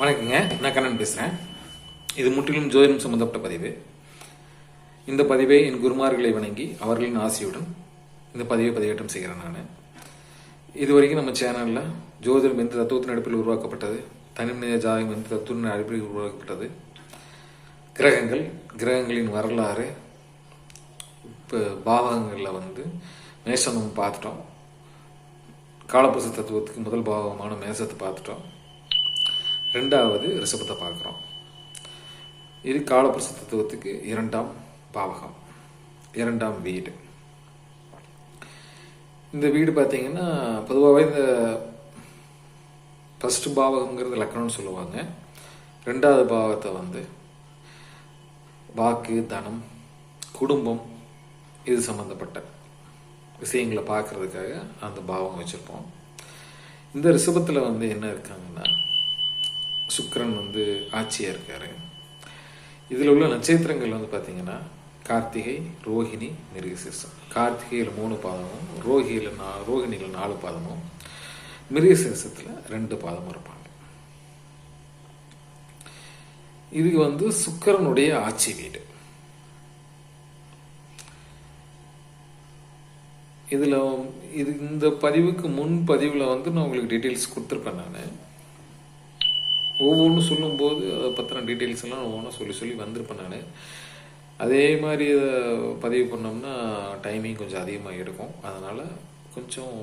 வணக்கங்க நான் கண்ணன் பேசுகிறேன் இது முற்றிலும் ஜோதிடம் சம்பந்தப்பட்ட பதிவு. இந்த பதிவை என் குருமார்களை வணங்கி அவர்களின் ஆசையுடன் இந்த பதிவை பதிவேற்றம் செய்கிறேன் நான். இதுவரைக்கும் நம்ம சேனலில் ஜோதிடம் எந்த தத்துவத்தின் அடிப்பில் உருவாக்கப்பட்டது தனிமனித ஜாதகம் எந்த தத்துவத்தின் அடிப்படையில் உருவாக்கப்பட்டது கிரகங்கள் கிரகங்களின் வரலாறு இப்போ பாவகங்களில் வந்து மேஷம் நம்ம பார்த்துட்டோம். காலப்புருஷ தத்துவத்துக்கு முதல் பாவகமான மேசத்தை பார்த்துட்டோம். ரெண்டாவது ரிஷபத்தை பார்க்குறோம். இது காலப்புருஷ தத்துவத்துக்கு இரண்டாம் பாவகம் இரண்டாம் வீடு. இந்த வீடு பார்த்தீங்கன்னா பொதுவாகவே இந்த ஃபஸ்ட்டு பாவகங்கிறது லக்கணம்னு சொல்லுவாங்க. ரெண்டாவது பாவத்தை வந்து வாக்கு தனம் குடும்பம் இது சம்மந்தப்பட்ட விஷயங்களை பார்க்கறதுக்காக அந்த பாவம் வச்சுருப்போம். இந்த ரிஷபத்தில் வந்து என்ன இருக்காங்கன்னா சுக்கிரன் வந்து ஆட்சியாக இருக்கார். இதில் உள்ள நட்சத்திரங்கள் வந்து பார்த்தீங்கன்னா கார்த்திகை ரோஹிணி மிருகசீர்ஷம் கார்த்திகையில் மூணு பாதமும் ரோஹியில் நா ரோஹிணியில் நாலு பாதமும் மிருகசீர்ஷத்தில் ரெண்டு பாதமும் இருப்பாங்க. இது வந்து சுக்கிரனுடைய ஆட்சி வீடு. இதில் இது இந்த பதிவுக்கு முன் பதிவில் வந்து நான் உங்களுக்கு டீட்டெயில்ஸ் கொடுத்துருப்பேன் நான். ஒவ்வொன்றும் சொல்லும்போது அதை பற்றின டீட்டெயில்ஸ் எல்லாம் ஒவ்வொன்றும் சொல்லி சொல்லி வந்திருப்பேன் நான். அதே மாதிரி இதை பதிவு பண்ணோம்னா டைமிங் கொஞ்சம் அதிகமாக எடுக்கும் அதனால் கொஞ்சம்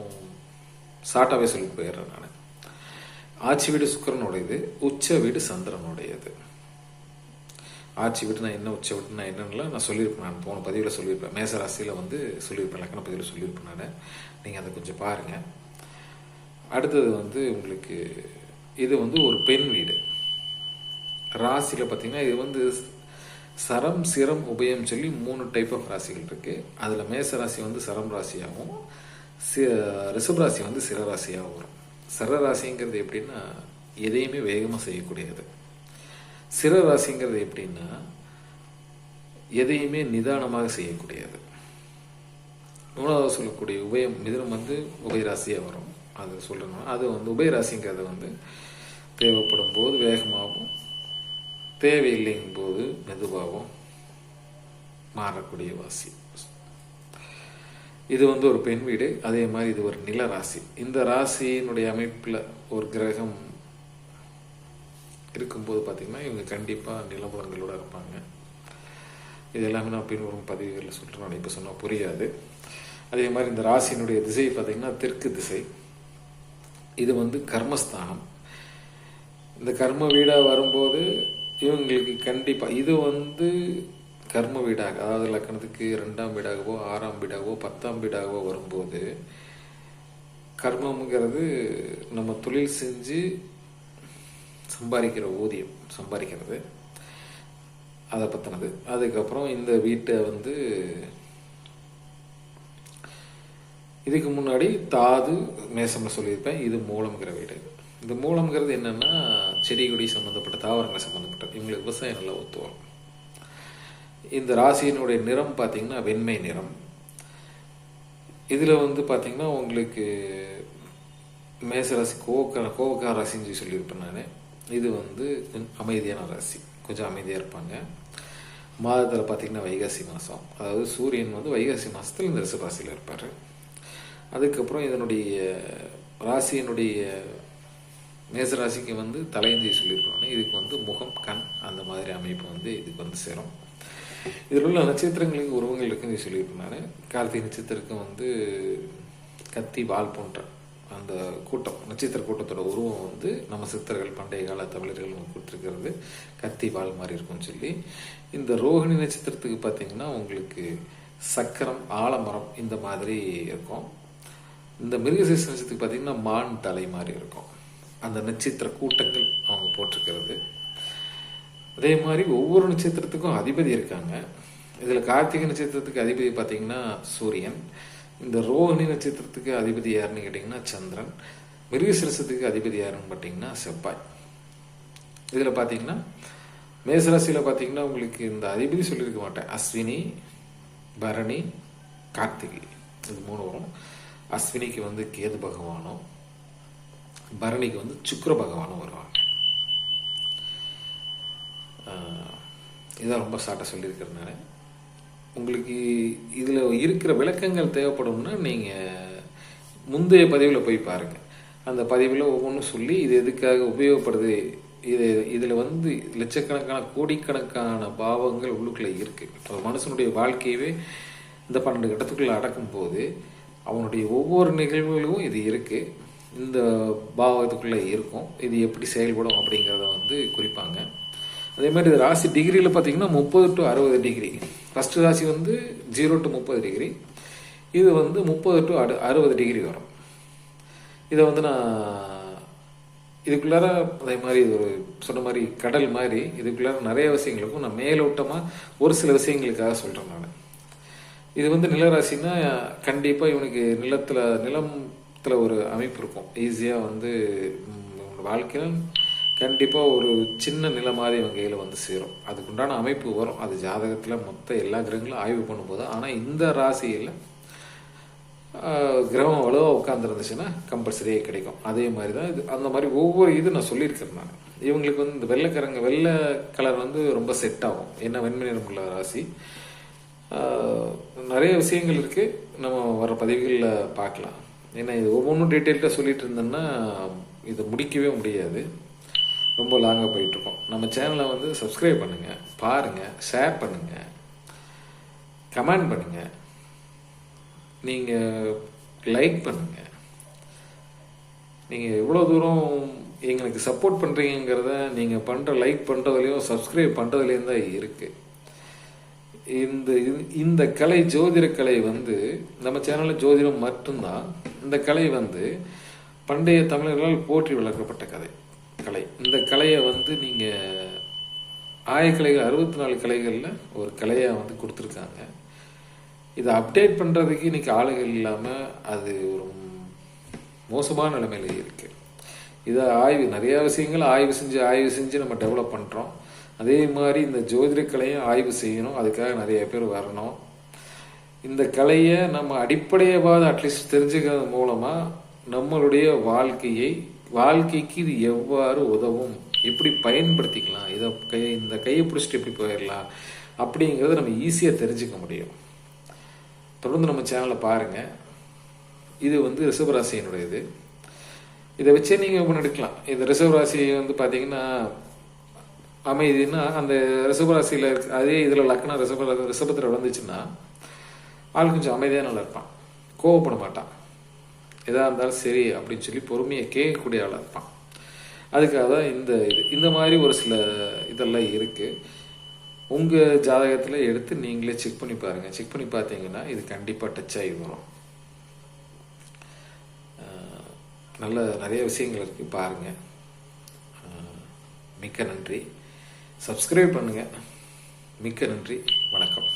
ஷார்ட்டாகவே சொல்லி போயிடுறேன் நான். ஆட்சி வீடு சுக்கரனுடையது உச்ச வீடு சந்திரனுடையது. ஆட்சி வீட்டு நான் என்ன உச்ச வீட்டு நான் என்னென்னலாம் நான் சொல்லியிருப்பேன் நான். போன பதிவில் சொல்லியிருப்பேன். மேச ராசியில் வந்து சொல்லியிருப்பேன் லக்கண பதிவில் சொல்லியிருப்பேன் நான். நீங்கள் அதை கொஞ்சம் பாருங்கள் அடுத்தது வந்து உங்களுக்கு இது வந்து ஒரு பெண் வீடு. ராசியில் பார்த்தீங்கன்னா இது வந்து சரம் சிரம் உபயம் சொல்லி மூணு டைப் ஆஃப் ராசிகள் இருக்குது அதில் மேச ராசி வந்து சரம் ராசியாகவும் சி ரிஷப ராசி வந்து சிற ராசியாகவும் வரும். சிற ராசிங்கிறது எப்படின்னா எதையுமே வேகமாக செய்யக்கூடியது. சிற ராசிங்கிறது எப்படின்னா எதையுமே நிதானமாக செய்யக்கூடியது. மூணாவது சொல்லக்கூடிய உபயம் மிதனம் வந்து உபயராசியாக வரும். அது சொல்லணும் அது வந்து உபயராசிங்கிறது வந்து தேவைப்படும் போது வேகமாகவும் தேவையில்லைங்கும் போது மெதுவாகவும் மாறக்கூடிய வாசி. இது வந்து ஒரு பெண் வீடு அதே மாதிரி இது ஒரு நில ராசி. இந்த ராசியினுடைய அமைப்பில் ஒரு கிரகம் இருக்கும்போது பார்த்திங்கன்னா இவங்க கண்டிப்பாக நிலபுலங்களோட இருப்பாங்க. இது எல்லாமே நான் பின்வரும் பதிவுகளில் சொல்கிறேன் நான் இப்போ சொன்னால் புரியாது. அதே மாதிரி இந்த ராசியினுடைய திசை பார்த்திங்கன்னா தெற்கு திசை. இது வந்து கர்மஸ்தானம். இந்த கர்ம வீடாக வரும்போது இவங்களுக்கு கண்டிப்பாக இது வந்து கர்ம வீடாக அதாவது லக்கணத்துக்கு ரெண்டாம் வீடாகவோ ஆறாம் வீடாகவோ பத்தாம் வீடாகவோ வரும்போது கர்மம்ங்கிறது நம்ம தொழில் செஞ்சு சம்பாதிக்கிற ஊதியம் சம்பாதிக்கிறது அதை பற்றினது அதுக்கப்புறம் இந்த வீட்டை வந்து இதுக்கு முன்னாடி தாது மேசம்னு சொல்லியிருப்பேன் இது மூலம்ங்கிற வீடு. இந்த மூலம்ங்கிறது என்னென்னா செடி கொடி சம்மந்தப்பட்ட தாவரங்கள் சம்மந்தப்பட்டது இவங்களுக்கு விவசாயம் நல்லா ஒத்து வரும் இந்த ராசியினுடைய நிறம் பார்த்தீங்கன்னா வெண்மை நிறம். இதில் வந்து பார்த்தீங்கன்னா உங்களுக்கு மேசராசி கோவக்க கோவக்கா ராசின்னு சொல்லியிருப்பேன் நான். இது வந்து அமைதியான ராசி. கொஞ்சம் அமைதியாக இருப்பாங்க. மாதத்தில் பார்த்திங்கன்னா வைகாசி மாதம் அதாவது சூரியன் வந்து வைகாசி மாதத்தில் இந்த ரிஷபராசியில் இருப்பார். அதுக்கப்புறம் இதனுடைய ராசியினுடைய மேசராசிக்கு வந்து தலையந்தி சொல்லியிருக்கணும் இதுக்கு வந்து முகம் கண் அந்த மாதிரி அமைப்பு வந்து இதுக்கு வந்து சேரும். இதில் உள்ள நட்சத்திரங்களுக்கு உருவங்கள் இருக்குன்னு சொல்லியிருப்பேன் நான். கார்த்திகை நட்சத்திரத்துக்கு வந்து கத்தி வால் போன்ற அந்த கூட்டம் நட்சத்திர கூட்டத்தோட உருவம் வந்து நம்ம சித்தர்கள் பண்டைய கால தமிழர்கள் கொடுத்துருக்கிறது. கத்தி வால் மாதிரி இருக்கும்னு சொல்லி. இந்த ரோஹிணி நட்சத்திரத்துக்கு பார்த்தீங்கன்னா உங்களுக்கு சக்கரம் ஆலமரம் இந்த மாதிரி இருக்கும். இந்த மிருகசீச நட்சத்திரத்துக்கு பார்த்தீங்கன்னா மான் தலை மாதிரி இருக்கும். அந்த நட்சத்திர கூட்டங்கள் அவங்க போட்டிருக்கிறது. அதே மாதிரி ஒவ்வொரு நட்சத்திரத்துக்கும் அதிபதி இருக்காங்க. இதில் கார்த்திகை நட்சத்திரத்துக்கு அதிபதி பார்த்தீங்கன்னா சூரியன். இந்த ரோஹிணி நட்சத்திரத்துக்கு அதிபதி யாருன்னு கேட்டிங்கன்னா சந்திரன். மிருகசிரசத்துக்கு அதிபதி யாருன்னு பார்த்தீங்கன்னா செவ்வாய். இதில் பார்த்தீங்கன்னா மேசராசியில் பார்த்தீங்கன்னா உங்களுக்கு இந்த அதிபதி சொல்லியிருக்க மாட்டேன். அஸ்வினி பரணி கார்த்திகை. இது மூணு வரும். அஸ்வினிக்கு வந்து கேது பகவானும் பரணிக்கு வந்து சுக்கர பகவானும் வருவாங்க. இதான் ரொம்ப ஷார்ட்டாக சொல்லியிருக்கிறேன் நான் உங்களுக்கு இதில் இருக்கிற விளக்கங்கள் தேவைப்படும்னா நீங்கள் முந்தைய பதிவில் போய் பாருங்கள் அந்த பதிவில் ஒவ்வொன்றும் சொல்லி இது எதுக்காக உபயோகப்படுது இது இதில் வந்து லட்சக்கணக்கான கோடிக்கணக்கான பாவங்கள் உள்ளுக்குள்ளே இருக்குது ஒரு மனுஷனுடைய வாழ்க்கையவே இந்த பன்னெண்டு கட்டத்துக்குள்ளே அடக்கும்போது அவனுடைய ஒவ்வொரு நிகழ்வுகளும் இது இருக்குது இந்த பாவத்துக்குள்ளே இருக்கும். இது எப்படி செயல்படும் அப்படிங்கிறத வந்து குறிப்பாங்க. அதே மாதிரி இது ராசி டிகிரியில் பார்த்தீங்கன்னா முப்பது டு அறுபது டிகிரி. ஃபஸ்ட்டு ராசி வந்து ஜீரோ டு முப்பது டிகிரி. இது வந்து முப்பது டு அடு அறுபது டிகிரி வரும். இதை வந்து நான் இதுக்குள்ளார அதே மாதிரி ஒரு சொன்ன மாதிரி கடல் மாதிரி இதுக்குள்ளார நிறைய விஷயங்களுக்கும் நான் மேலோட்டமாக ஒரு சில விஷயங்களுக்காக சொல்கிறேன் நான். இது வந்து நிலராசின்னா கண்டிப்பாக இவனுக்கு நிலத்தில் நிலம் நிலத்தில் ஒரு அமைப்பு இருக்கும். ஈஸியாக வந்து வாழ்க்கையில் கண்டிப்பாக ஒரு சின்ன நில மாதிரி இவன் கையில் வந்து சேரும். அதுக்குண்டான அமைப்பு வரும். அது ஜாதகத்தில் மொத்த எல்லா கிரகங்களும் ஆய்வு பண்ணும்போது. ஆனால் இந்த ராசியில் கிரகம் அவ்வளோவா உட்காந்துருந்துச்சுன்னா கம்பல்சரியாக கிடைக்கும். அதே மாதிரி தான் இது. அந்த மாதிரி ஒவ்வொரு இது நான் சொல்லியிருக்கேன் நான். இவங்களுக்கு வந்து இந்த வெள்ளைக்கரங்க வெள்ளை கலர் வந்து ரொம்ப செட் ஆகும். என்ன வெண்மை நிறம் உள்ள ராசி. நிறைய விஷயங்கள் இருக்குது நம்ம வர பதிவுகளில் பார்க்கலாம். ஏன்னா இது ஒவ்வொன்றும் டீட்டெயில்டாக சொல்லிட்டு இருந்தேன்னா இதை முடிக்கவே முடியாது. ரொம்ப லாங்காக போயிட்டுருக்கோம். நம்ம சேனலை வந்து சப்ஸ்கிரைப் பண்ணுங்கள் பாருங்கள் ஷேர் பண்ணுங்கள் கமெண்ட் பண்ணுங்கள் நீங்கள் லைக் பண்ணுங்கள் நீங்கள் எவ்வளோ தூரம் எங்களுக்கு சப்போர்ட் பண்ணுறீங்கிறத நீங்கள் பண்ணுற லைக் பண்ணுறதுலையும் சப்ஸ்கிரைப் பண்ணுறதுலேயும் தான் இருக்குது இந்த இந்த கலை ஜோதிட கலை வந்து நம்ம சேனலில் ஜோதிடம் மட்டும்தான். இந்த கலை வந்து பண்டைய தமிழர்களால் போற்றி வளர்க்கப்பட்ட கதை கலை. இந்த கலையை வந்து நீங்கள் ஆயக்கலைகள் அறுபத்தி நாலு கலைகளில் ஒரு கலையாக வந்து கொடுத்துருக்காங்க. இதை அப்டேட் பண்ணுறதுக்கு இன்றைக்கி ஆளுகள் இல்லாமல் அது ஒரு மோசமான நிலைமையில இருக்குது இதை ஆய்வு நிறையா விஷயங்கள் ஆய்வு செஞ்சு ஆய்வு செஞ்சு நம்ம டெவலப் பண்ணுறோம் அதே மாதிரி இந்த ஜோதிட ஆய்வு செய்யணும். அதுக்காக நிறைய பேர் வரணும். இந்த கலையை நம்ம அடிப்படையவாத அட்லீஸ்ட் தெரிஞ்சுக்கிறது மூலமாக நம்மளுடைய வாழ்க்கையை வாழ்க்கைக்கு இது எவ்வாறு உதவும்? எப்படி பயன்படுத்திக்கலாம்? இதை கை இந்த கையை பிடிச்சிட்டு எப்படி போயிடலாம்? அப்படிங்கிறத நம்ம ஈஸியாக தெரிஞ்சுக்க முடியும். தொடர்ந்து நம்ம சேனலை பாருங்கள் இது வந்து ரிஷபராசியினுடைய இது இதை வச்சே நீங்கள் ஒன்று எடுக்கலாம் இந்த ரிஷபராசி வந்து பார்த்தீங்கன்னா அமைதினா அந்த ரிசபராசியில் இருக்கு அதே இதில் லக்னம் ரிசப ரிசபத்தில் விழுந்துச்சுன்னா ஆள் கொஞ்சம் அமைதியாக நல்லா இருப்பான். கோவப்பட மாட்டான். எதாக இருந்தாலும் சரி அப்படின்னு சொல்லி பொறுமையை கேட்கக்கூடிய ஆளாக இருப்பான். அதுக்காக தான் இந்த இது. இந்த மாதிரி ஒரு சில இதெல்லாம் இருக்குது உங்கள் ஜாதகத்தில் எடுத்து நீங்களே செக் பண்ணி பாருங்கள் செக் பண்ணி பார்த்தீங்கன்னா இது கண்டிப்பாக டச் ஆகி வரும். நல்ல நிறைய விஷயங்கள் இருக்குது பாருங்கள் மிக்க நன்றி. சப்ஸ்கிரைப் பண்ணுங்கள் மிக்க நன்றி. வணக்கம்.